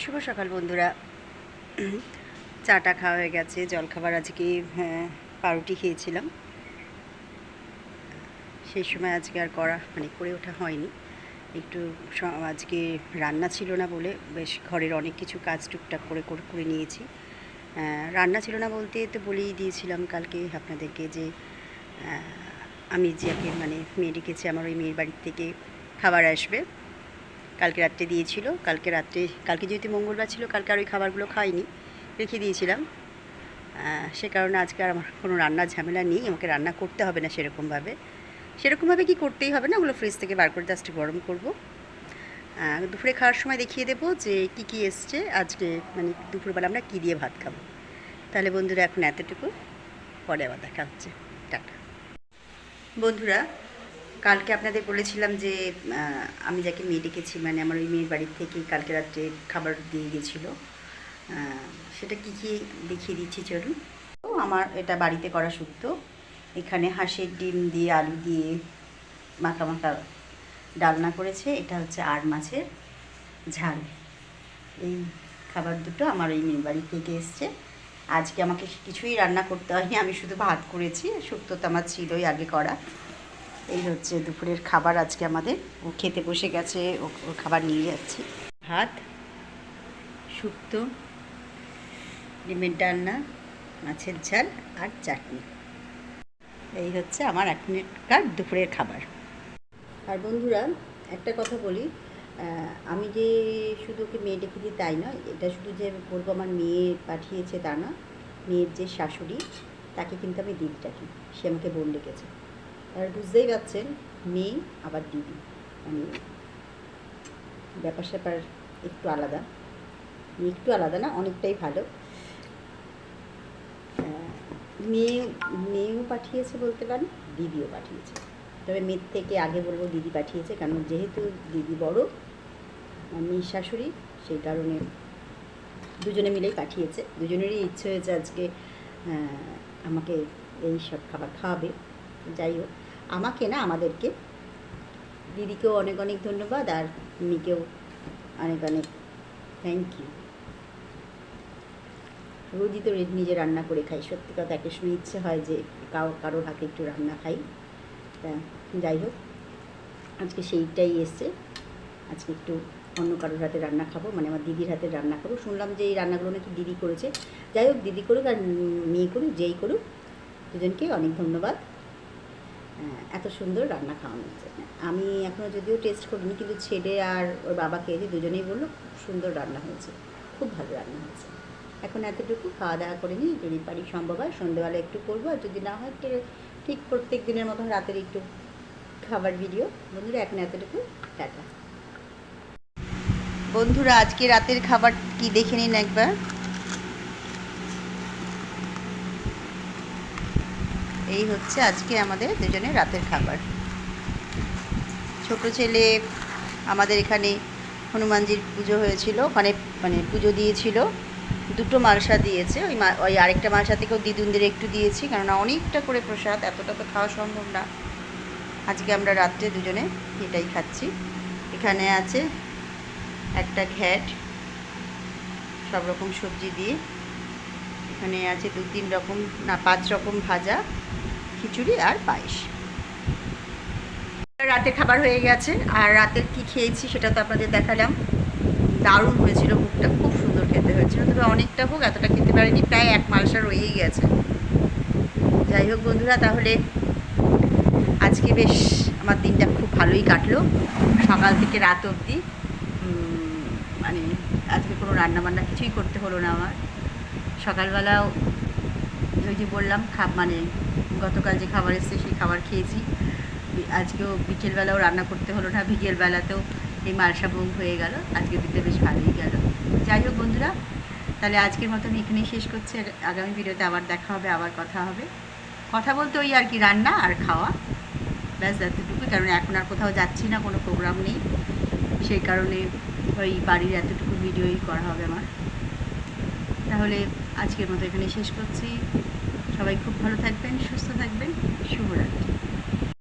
শুভ সকাল বন্ধুরা। চাটা খাওয়া হয়ে গেছে জলখাবার আজকে হ্যাঁ, পাউরুটি খেয়েছিলাম। সেই সময় আজকে আর করা মানে করে ওঠা হয়নি। একটু আজকে রান্না ছিল না বলে বেশ ঘরের অনেক কিছু কাজ টুকটাক করে করে নিয়েছি। রান্না ছিল না বলতে তো বলেই দিয়েছিলাম কালকে আপনাদেরকে যে আমি যাকে মানে মেয়ে ডেকেছি আমার ওই মেয়ের বাড়ির থেকে খাবার আসবে। কালকে রাত্রে দিয়েছিল, কালকে রাত্রে, কালকে যেহেতু মঙ্গলবার ছিল, কালকে আর ওই খাবারগুলো খাইনি, রেখে দিয়েছিলাম। সে কারণে আজকে আর আমার কোনো রান্নার ঝামেলা নেই, আমাকে রান্না করতে হবে না সেরকমভাবে। সেরকমভাবে কি করতেই হবে না, ওগুলো ফ্রিজ থেকে বার করে জাস্ট গরম করব। দুপুরে খাওয়ার সময় দেখিয়ে দেবো যে কি কি এসছে, আজকে মানে দুপুরবেলা আমরা কী দিয়ে ভাত খাব। তাহলে বন্ধুরা এখন এতটুকু, পরে আবার দেখা হচ্ছে। টাটা। বন্ধুরা কালকে আপনাদের বলেছিলাম যে আমি যাকে মেয়ে ডেকেছি মানে আমার ওই মেয়ের বাড়ির থেকে কালকে রাত্রে খাবার দিয়ে গেছিল। সেটা কি কি দেখিয়ে দিচ্ছি চলুন। তো আমার এটা বাড়িতে করা সুক্ত। এখানে হাঁসের ডিম দিয়ে, আলু দিয়ে মাখা মাখা ডালনা করেছে। এটা হচ্ছে আর মাছের ঝাল। এই খাবার দুটো আমার এই মেয়ের বাড়ি থেকে এসছে। আজকে আমাকে কিছুই রান্না করতে হয়নি, আমি শুধু ভাত করেছি। শুক্তো তো আমার ছিলই আগে করা। এই হচ্ছে দুপুরের খাবার আজকে আমাদের। ও খেতে বসে গেছে, ও খাবার নিয়ে যাচ্ছি। ভাত, শুক্তো, ডিমের ডালনা, মাছের ঝাল আর চাটনি। এই হচ্ছে আমার এখনকার দুপুরের খাবার। আর বন্ধুরা, একটা কথা বলি আমি যে শুধু ওকে মেয়ে ডেকে দিই তাই নয়, এটা শুধু যে বলব আমার মেয়ে পাঠিয়েছে তা না, মেয়ের যে শাশুড়ি, তাকে কিন্তু আমি দিদি ডাকি সে আমাকে বোন ডেকেছে। আর বুঝতেই পারছেন, মেয়ে, আবার দিদি। মানে ব্যাপার স্যাপার একটু আলাদা। একটু আলাদা না, অনেকটাই ভালো। মেয়ে, মেয়েও পাঠিয়েছে বলতে পারেন, দিদিও পাঠিয়েছে। তবে মেয়ের থেকে আগে বলব দিদি পাঠিয়েছে, কারণ যেহেতু দিদি বড় মেয়ে শাশুড়ি, সেই কারণে দুজনে মিলেই পাঠিয়েছে। দুজনেরই ইচ্ছে হয়েছে আজকে আমাকে এই সব খাবার খাওয়াবে। যাই হোক। আমাকে না, আমাদেরকে। দিদিকেও অনেক অনেক ধন্যবাদ আর মেয়েকেও অনেক অনেক থ্যাংক ইউ রোজই তো নিজে রান্না করে খাই। সত্যি কথা, একটা সময় ইচ্ছে হয় যে কারও কারোর হাতে একটু রান্না খাই। যাই হোক, আজকে সেইটাই এসছে। আজকে একটু অন্য কারোর হাতে রান্না খাব মানে আমার দিদির হাতে রান্না করব শুনলাম যে এই রান্নাগুলো নাকি দিদি করেছে। যাই হোক, দিদি করুক আর মেয়ে করুক, যেই করুক, দুজনকে অনেক ধন্যবাদ। এত সুন্দর রান্না খাওয়ানোর জন্য আমি এখনও যদিও টেস্ট করিনি, কিন্তু ছেলে আর ওর বাবা খেয়েছে, দুজনেই বলল, খুব সুন্দর রান্না হয়েছে, খুব ভালো রান্না হয়েছে। এখন এতটুকু, খাওয়া দাওয়া করে নিই যদি পারি সম্ভব হয় সন্ধ্যেবেলা একটু করব, আর যদি না হয় ঠিক প্রত্যেক দিনের মতন রাতের একটু খাবার ভিডিও বন্ধুরা, এখন এতটুকু, টাটা। বন্ধুরা, আজকে রাতের খাবার কি দেখে নিন একবার? এই হচ্ছে আজকে আমাদের দুজনের রাতের খাবার। ছোট ছেলে আমাদের এখানে হনুমানজির পুজো হয়েছিল, ওখানে মানে পুজো দিয়েছিল। দুটো মালসা দিয়েছে, ওই ওই আরেকটা মালসা থেকেও দিদুনদের একটু দিয়েছি, কেননা অনেকটা করে প্রসাদ, এতটা তো খাওয়া সম্ভব না। আজকে আমরা রাত্রে দুজনে এটাই খাচ্ছি। এখানে আছে একটা ঘ্যাট, সব রকম সবজি দিয়ে। এখানে আছে দু তিন রকম, না, পাঁচ রকম ভাজা, খিচুড়ি আর পায়েস। রাতের খাবার হয়ে গেছে, আর রাতের কি খেয়েছি সেটা তো আপনাদের দেখালাম। দারুণ হয়েছিল ভোগটা, খুব সুন্দর খেতে হয়েছিল, তবে অনেকটা ভোগ এতটা খেতে পারিনি, প্রায় এক মালসা রয়েই গেছে। যাই হোক বন্ধুরা, তাহলে আজকে বেশ আমার দিনটা খুব ভালোই কাটলো। সকাল থেকে রাত অবধি মানে আজকে কোনো রান্না বান্না কিছুই করতে হলো না আমার। সকালবেলাও ওই যে বললাম খাপ মানে গতকাল যে খাবার এসছে সেই খাবার খেয়েছি। আজকেও বিকেলবেলাও রান্না করতে হলো না, বিকেলবেলাতেও এই মালসা হয়ে গেল আজকে দিনটা বেশ ভালোই গেল। যাই হোক বন্ধুরা, তাহলে আজকের মতন এখানেই শেষ করছি আগামী ভিডিওতে আবার দেখা হবে, আবার কথা হবে। কথা বলতে ওই আর কি রান্না আর খাওয়া, ব্যাস এতটুকু, কারণ এখন আর কোথাও যাচ্ছি না, কোনো প্রোগ্রাম নেই। সেই কারণে ওই বাড়ির এতটুকু ভিডিওই করা হবে আমার। তাহলে আজকের মতো এখানে শেষ করছি। সবাই খুব ভালো থাকবেন সুস্থ থাকবেন। শুভরাত্রি।